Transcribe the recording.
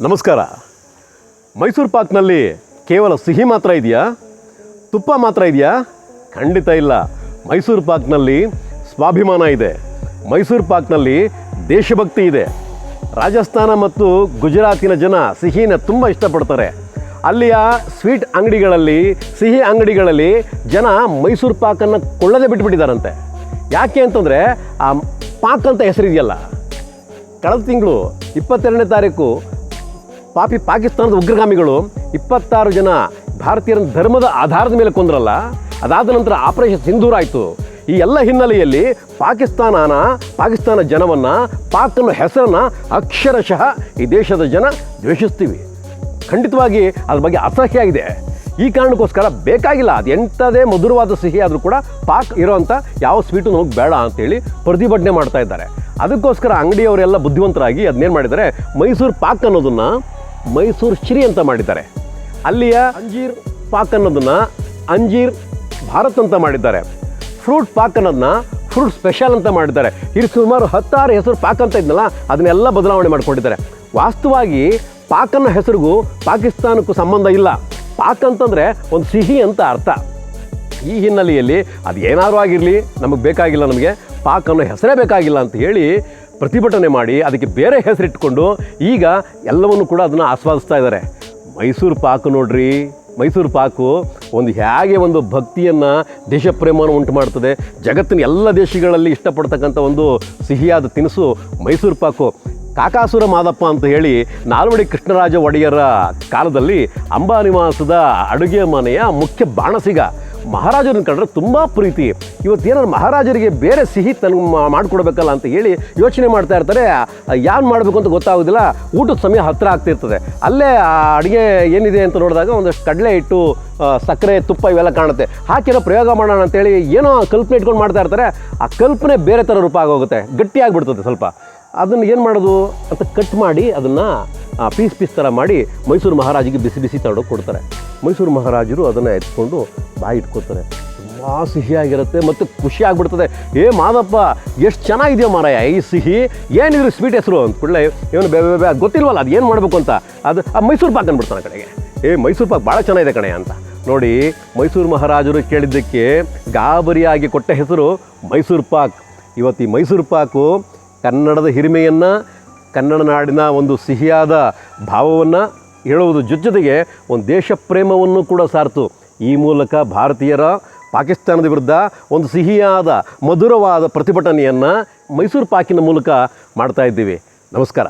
ನಮಸ್ಕಾರ. ಮೈಸೂರು ಪಾಕ್ನಲ್ಲಿ ಕೇವಲ ಸಿಹಿ ಮಾತ್ರ ಇದೆಯಾ? ತುಪ್ಪ ಮಾತ್ರ ಇದೆಯಾ? ಖಂಡಿತ ಇಲ್ಲ. ಮೈಸೂರು ಪಾಕ್ನಲ್ಲಿ ಸ್ವಾಭಿಮಾನ ಇದೆ. ಮೈಸೂರು ಪಾಕ್ನಲ್ಲಿ ದೇಶಭಕ್ತಿ ಇದೆ. ರಾಜಸ್ಥಾನ ಮತ್ತು ಗುಜರಾತಿನ ಜನ ಸಿಹಿನ ತುಂಬ ಇಷ್ಟಪಡ್ತಾರೆ. ಅಲ್ಲಿಯ ಸ್ವೀಟ್ ಅಂಗಡಿಗಳಲ್ಲಿ, ಸಿಹಿ ಅಂಗಡಿಗಳಲ್ಲಿ ಜನ ಮೈಸೂರು ಪಾಕನ್ನು ಕೊಳ್ಳದೆ ಬಿಟ್ಟುಬಿಟ್ಟಿದ್ದಾರಂತೆ ಯಾಕೆ ಅಂತಂದರೆ, ಆ ಪಾಕ್ ಅಂತ ಹೆಸರಿದೆಯಲ್ಲ. ಕಳೆದ ತಿಂಗಳು ಇಪ್ಪತ್ತೆರಡನೇ ತಾರೀಕು ಪಾಪಿ ಪಾಕಿಸ್ತಾನದ ಉಗ್ರಗಾಮಿಗಳು ಇಪ್ಪತ್ತಾರು ಜನ ಭಾರತೀಯರ ಧರ್ಮದ ಆಧಾರದ ಮೇಲೆ ಕೊಂದ್ರಲ್ಲ, ಅದಾದ ನಂತರ ಆಪರೇಷನ್ ಸಿಂಧೂರ್ ಆಯಿತು. ಈ ಎಲ್ಲ ಹಿನ್ನೆಲೆಯಲ್ಲಿ ಪಾಕಿಸ್ತಾನನ ಪಾಕಿಸ್ತಾನ ಜನವನ್ನು ಪಾಕ್ ಅನ್ನೋ ಹೆಸರನ್ನು ಅಕ್ಷರಶಃ ಈ ದೇಶದ ಜನ ದ್ವೇಷಿಸ್ತೀವಿ. ಖಂಡಿತವಾಗಿ ಅದ್ರ ಬಗ್ಗೆ ಅಸಹ್ಯ ಆಗಿದೆ. ಈ ಕಾರಣಕ್ಕೋಸ್ಕರ ಬೇಕಾಗಿಲ್ಲ, ಅದು ಎಂಥದೇ ಮಧುರವಾದ ಸಿಹಿ ಆದರೂ ಕೂಡ ಪಾಕ್ ಇರೋವಂಥ ಯಾವ ಸ್ವೀಟು ನಮಗೆ ಬೇಡ ಅಂತೇಳಿ ಪ್ರತಿಭಟನೆ ಮಾಡ್ತಾ ಇದ್ದಾರೆ. ಅದಕ್ಕೋಸ್ಕರ ಅಂಗಡಿಯವರೆಲ್ಲ ಬುದ್ಧಿವಂತರಾಗಿ ಅದನ್ನೇನು ಮಾಡಿದ್ದಾರೆ, ಮೈಸೂರು ಪಾಕ್ ಅನ್ನೋದನ್ನು ಮೈಸೂರು ಶ್ರೀ ಅಂತ ಮಾಡಿದ್ದಾರೆ. ಅಲ್ಲಿಯ ಅಂಜೀರ್ ಪಾಕ್ ಅನ್ನೋದನ್ನು ಅಂಜೀರ್ ಭಾರತ್ ಅಂತ ಮಾಡಿದ್ದಾರೆ. ಫ್ರೂಟ್ ಪಾಕ್ ಅನ್ನೋದನ್ನ ಫ್ರೂಟ್ ಸ್ಪೆಷಲ್ ಅಂತ ಮಾಡಿದ್ದಾರೆ. ಇಲ್ಲಿ ಸುಮಾರು ಹತ್ತಾರು ಹೆಸರು ಪಾಕ್ ಅಂತ ಇದ್ನಲ್ಲ, ಅದನ್ನೆಲ್ಲ ಬದಲಾವಣೆ ಮಾಡಿಕೊಂಡಿದ್ದಾರೆ. ವಾಸ್ತವವಾಗಿ ಪಾಕ್ ಅನ್ನೋ ಹೆಸರಿಗೂ ಪಾಕಿಸ್ತಾನಕ್ಕೂ ಸಂಬಂಧ ಇಲ್ಲ. ಪಾಕ್ ಅಂತಂದರೆ ಒಂದು ಸಿಹಿ ಅಂತ ಅರ್ಥ. ಈ ಹಿನ್ನೆಲೆಯಲ್ಲಿ ಅದು ಏನಾದರೂ ಆಗಿರಲಿ, ನಮಗೆ ಬೇಕಾಗಿಲ್ಲ ನಮಗೆ, ಪಾಕ್ ಅನ್ನೋ ಹೆಸರೇ ಬೇಕಾಗಿಲ್ಲ ಅಂತ ಹೇಳಿ ಪ್ರತಿಭಟನೆ ಮಾಡಿ ಅದಕ್ಕೆ ಬೇರೆ ಹೆಸರಿಟ್ಕೊಂಡು ಈಗ ಎಲ್ಲವನ್ನು ಕೂಡ ಅದನ್ನು ಆಸ್ವಾದಿಸ್ತಾ ಇದ್ದಾರೆ. ಮೈಸೂರು ಪಾಕು ನೋಡ್ರಿ. ಮೈಸೂರು ಪಾಕು ಒಂದು ಹೇಗೆ ಒಂದು ಭಕ್ತಿಯನ್ನು ದೇಶಪ್ರೇಮವನ್ನು ಉಂಟು ಮಾಡ್ತದೆ ಜಗತ್ತಿನ ಎಲ್ಲ ದೇಶಗಳಲ್ಲಿ ಇಷ್ಟಪಡ್ತಕ್ಕಂಥ ಒಂದು ಸಿಹಿಯಾದ ತಿನಿಸು ಮೈಸೂರು ಪಾಕು. ಕಾಕಾಸುರ ಮಾದಪ್ಪ ಅಂತ ಹೇಳಿ ನಾಲ್ವಡಿ ಕೃಷ್ಣರಾಜ ಒಡೆಯರ ಕಾಲದಲ್ಲಿ ಅಂಬಾನಿವಾಸದ ಅಡುಗೆ ಮನೆಯ ಮುಖ್ಯ ಬಾಣಸಿಗ. ಮಹಾರಾಜರನ್ನ ಕಂಡ್ರೆ ತುಂಬ ಪ್ರೀತಿ. ಇವತ್ತೇನಾದ್ರು ಮಹಾರಾಜರಿಗೆ ಬೇರೆ ಸಿಹಿ ತಲು ಮಾಡಿಕೊಡ್ಬೇಕಲ್ಲ ಅಂತ ಹೇಳಿ ಯೋಚನೆ ಮಾಡ್ತಾ ಇರ್ತಾರೆ. ಯಾರು ಮಾಡಬೇಕು ಅಂತ ಗೊತ್ತಾಗೋದಿಲ್ಲ. ಊಟದ ಸಮಯ ಹತ್ತಿರ ಆಗ್ತಿರ್ತದೆ. ಅಲ್ಲೇ ಆ ಅಡುಗೆ ಏನಿದೆ ಅಂತ ನೋಡಿದಾಗ ಒಂದಷ್ಟು ಕಡಲೆ ಹಿಟ್ಟು ಸಕ್ಕರೆ, ತುಪ್ಪ ಇವೆಲ್ಲ ಕಾಣುತ್ತೆ. ಹಾಕಿರೋ ಪ್ರಯೋಗ ಮಾಡೋಣ ಅಂತೇಳಿ ಏನೋ ಕಲ್ಪನೆ ಇಟ್ಕೊಂಡು ಮಾಡ್ತಾ ಇರ್ತಾರೆ. ಆ ಕಲ್ಪನೆ ಬೇರೆ ಥರ ರೂಪ ಆಗೋಗುತ್ತೆ. ಗಟ್ಟಿಯಾಗಿಬಿಡ್ತದೆ ಸ್ವಲ್ಪ. ಅದನ್ನು ಏನು ಮಾಡೋದು ಅಂತ ಕಟ್ ಮಾಡಿ ಅದನ್ನು ಪೀಸ್ ಪೀಸ್ ಥರ ಮಾಡಿ ಮೈಸೂರು ಮಹಾರಾಜಿಗೆ ಬಿಸಿ ಬಿಸಿ ತಗೊಂಡೋಗಿ ಕೊಡ್ತಾರೆ. ಮೈಸೂರು ಮಹಾರಾಜರು ಅದನ್ನು ಎತ್ಕೊಂಡು ಬಾಯಿ ಇಟ್ಕೋತಾರೆ ತುಂಬ ಸಿಹಿಯಾಗಿರುತ್ತೆ ಮತ್ತು ಖುಷಿ ಆಗ್ಬಿಡ್ತದೆ. ಏ ಮಾದಪ್ಪ, ಎಷ್ಟು ಚೆನ್ನಾಗಿದೆಯೋ ಮಾರಾಯ, ಈ ಸಿಹಿ. ಏನಿದ್ರು ಸ್ವೀಟ್ ಹೆಸರು ಅಂತ ಕೂಡಲೇ ಏನು ಬೇ, ಬೇ- ಗೊತ್ತಿಲ್ವಲ್ಲ, ಅದು ಏನು ಮಾಡಬೇಕು ಅಂತ. ಅದು, ಆ ಮೈಸೂರು ಪಾಕ್ ಅಂದ್ಬಿಡ್ತಾನೆ ಕಡೆಗೆ. ಏ ಮೈಸೂರು ಪಾಕ್ ಭಾಳ ಚೆನ್ನಾಗಿದೆ ಕಣೆ ಅಂತ. ನೋಡಿ, ಮೈಸೂರು ಮಹಾರಾಜರು ಕೇಳಿದ್ದಕ್ಕೆ ಗಾಬರಿಯಾಗಿ ಕೊಟ್ಟ ಹೆಸರು ಮೈಸೂರು ಪಾಕ್. ಇವತ್ತು ಈ ಮೈಸೂರು ಪಾಕು ಕನ್ನಡದ ಹಿರಿಮೆಯನ್ನು, ಕನ್ನಡ ನಾಡಿನ ಒಂದು ಸಿಹಿಯಾದ ಭಾವವನ್ನು ಹೇಳುವುದು ಜೊತೆಗೆ ಒಂದು ದೇಶ ಪ್ರೇಮವನ್ನು ಕೂಡ ಸಾರ್ತು. ಈ ಮೂಲಕ ಭಾರತೀಯರ ಪಾಕಿಸ್ತಾನದ ವಿರುದ್ಧ ಒಂದು ಸಿಹಿಯಾದ, ಮಧುರವಾದ ಪ್ರತಿಭಟನೆಯನ್ನು ಮೈಸೂರು ಪಾಕಿನ ಮೂಲಕ ಮಾಡ್ತಾ ಇದ್ದೀವಿ. ನಮಸ್ಕಾರ.